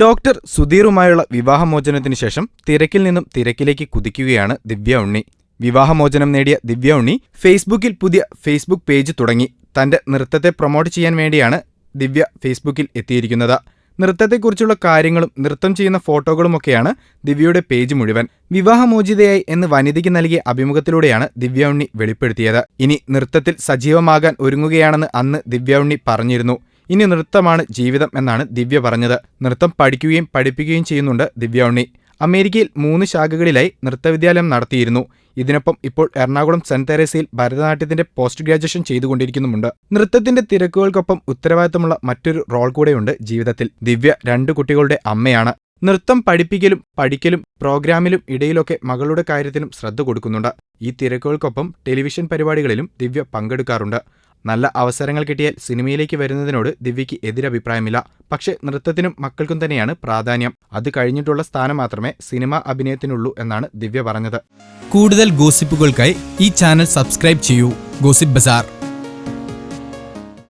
Doctor സുധീറുമായുള്ള വിവാഹമോചനത്തിനു ശേഷം തിരക്കിൽ നിന്നും തിരക്കിലേക്ക് കുതിക്കുകയാണ് ദിവ്യ ഉണ്ണി. വിവാഹമോചനം നേടിയ ദിവ്യ ഉണ്ണി ഫേസ്ബുക്കിൽ പുതിയ ഫേസ്ബുക്ക് പേജ് തുടങ്ങി. തന്റെ നൃത്തത്തെ പ്രൊമോട്ട് ചെയ്യാൻ വേണ്ടിയാണ് ദിവ്യ ഫേസ്ബുക്കിൽ എത്തിയിരിക്കുന്നത്. നൃത്തത്തെക്കുറിച്ചുള്ള കാര്യങ്ങളും നൃത്തം ചെയ്യുന്ന ഫോട്ടോകളുമൊക്കെയാണ് ദിവ്യയുടെ പേജ് മുഴുവൻ. വിവാഹമോചിതയായി എന്ന് വനിതയ്ക്ക് നൽകിയ അഭിമുഖത്തിലൂടെയാണ് ദിവ്യ ഉണ്ണി വെളിപ്പെടുത്തിയത്. ഇനി നൃത്തത്തിൽ സജീവമാകാൻ ഒരുങ്ങുകയാണെന്ന് അന്ന് ദിവ്യ ഉണ്ണി പറഞ്ഞിരുന്നു. ഇനി നൃത്തമാണ് ജീവിതം എന്നാണ് ദിവ്യ പറഞ്ഞത്. നൃത്തം പഠിക്കുകയും പഠിപ്പിക്കുകയും ചെയ്യുന്നുണ്ട് ദിവ്യ ഉണ്ണി. അമേരിക്കയിൽ മൂന്ന് ശാഖകളിലായി നൃത്തവിദ്യാലയം നടത്തിയിരുന്നു. ഇതിനൊപ്പം ഇപ്പോൾ എറണാകുളം സെന്റ് തെരേസയിൽ ഭരതനാട്യത്തിന്റെ പോസ്റ്റ് ഗ്രാജുവേഷൻ ചെയ്തുകൊണ്ടിരിക്കുന്നുമുണ്ട്. നൃത്തത്തിന്റെ തിരക്കുകൾക്കൊപ്പം ഉത്തരവാദിത്തമുള്ള മറ്റൊരു റോൾ കൂടെയുണ്ട് ജീവിതത്തിൽ. ദിവ്യ രണ്ട് കുട്ടികളുടെ അമ്മയാണ്. നൃത്തം പഠിപ്പിക്കലും പഠിക്കലും പ്രോഗ്രാമിലും ഇടയിലൊക്കെ മകളുടെ കാര്യത്തിലും ശ്രദ്ധ കൊടുക്കുന്നുണ്ട്. ഈ തിരക്കുകൾക്കൊപ്പം ടെലിവിഷൻ പരിപാടികളിലും ദിവ്യ പങ്കെടുക്കാറുണ്ട്. നല്ല അവസരങ്ങൾ കിട്ടിയാൽ സിനിമയിലേക്ക് വരുന്നതിനോട് ദിവ്യയ്ക്ക് എതിരഭിപ്രായമില്ല. പക്ഷേ നൃത്തത്തിനും മക്കൾക്കും തന്നെയാണ് പ്രാധാന്യം. അത് കഴിഞ്ഞിട്ടുള്ള സ്ഥാനം മാത്രമേ സിനിമ അഭിനയത്തിനുള്ളൂ എന്നാണ് ദിവ്യ പറഞ്ഞത്. കൂടുതൽ ഗോസിപ്പുകൾക്കായി ഈ ചാനൽ സബ്സ്ക്രൈബ് ചെയ്യൂ. Gossip bazaar.